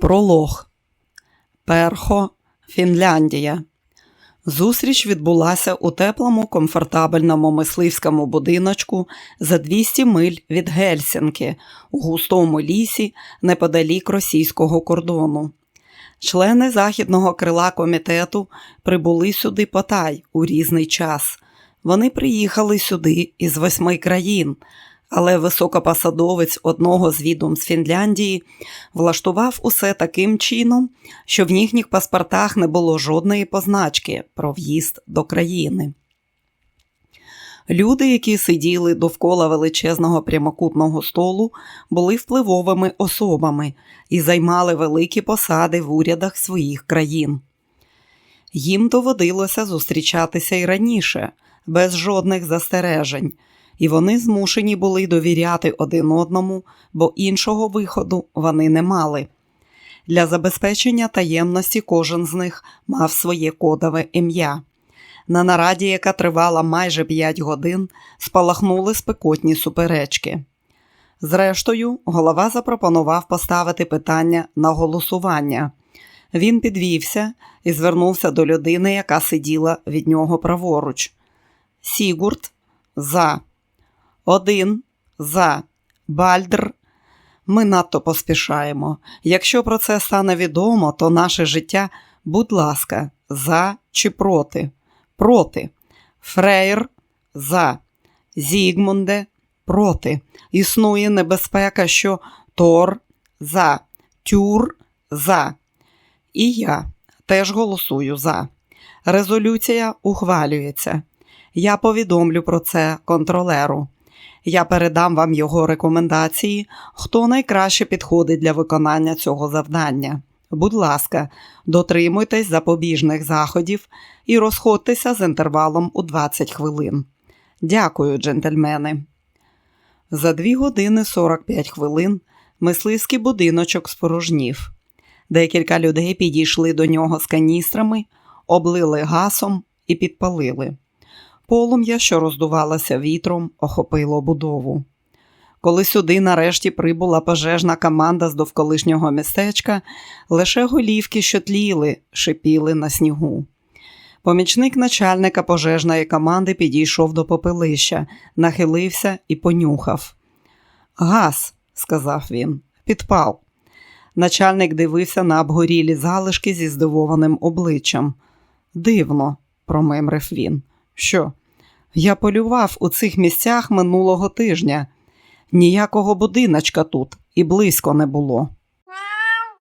Пролог. Перхо, Фінляндія. Зустріч відбулася у теплому, комфортабельному мисливському будиночку за 200 миль від Гельсінки у густому лісі неподалік російського кордону. Члени західного крила комітету прибули сюди потай у різний час. Вони приїхали сюди із восьми країн, але високопосадовець одного з відомств Фінляндії влаштував усе таким чином, що в їхніх паспортах не було жодної позначки про в'їзд до країни. Люди, які сиділи довкола величезного прямокутного столу, були впливовими особами і займали великі посади в урядах своїх країн. Їм доводилося зустрічатися і раніше, без жодних застережень, і вони змушені були довіряти один одному, бо іншого виходу вони не мали. Для забезпечення таємності кожен з них мав своє кодове ім'я. На нараді, яка тривала майже 5 годин, спалахнули спекотні суперечки. Зрештою, голова запропонував поставити питання на голосування. Він підвівся і звернувся до людини, яка сиділа від нього праворуч. Сігурд за. Один за. Бальдр. Ми надто поспішаємо. Якщо про це стане відомо, то наше життя, будь ласка, за чи проти. Проти. Фрейр за. Зігмунде проти. Існує небезпека, що Тор за. Тюр за. І я теж голосую за. Резолюція ухвалюється. Я повідомлю про це контролеру. Я передам вам його рекомендації, хто найкраще підходить для виконання цього завдання. Будь ласка, дотримуйтесь запобіжних заходів і розходьтеся з інтервалом у 20 хвилин. Дякую, джентльмени. За 2 години 45 хвилин мисливський будиночок спорожнів. Декілька людей підійшли до нього з каністрами, облили гасом і підпалили. Полум'я, що роздувалося вітром, охопило будову. Коли сюди нарешті прибула пожежна команда з довколишнього містечка, лише голівки, що тліли, шипіли на снігу. Помічник начальника пожежної команди підійшов до попелища, нахилився і понюхав. Газ, сказав він, підпал. Начальник дивився на обгорілі залишки зі здивованим обличчям. Дивно, промимрив він. Що? Я полював у цих місцях минулого тижня. Ніякого будиночка тут і близько не було.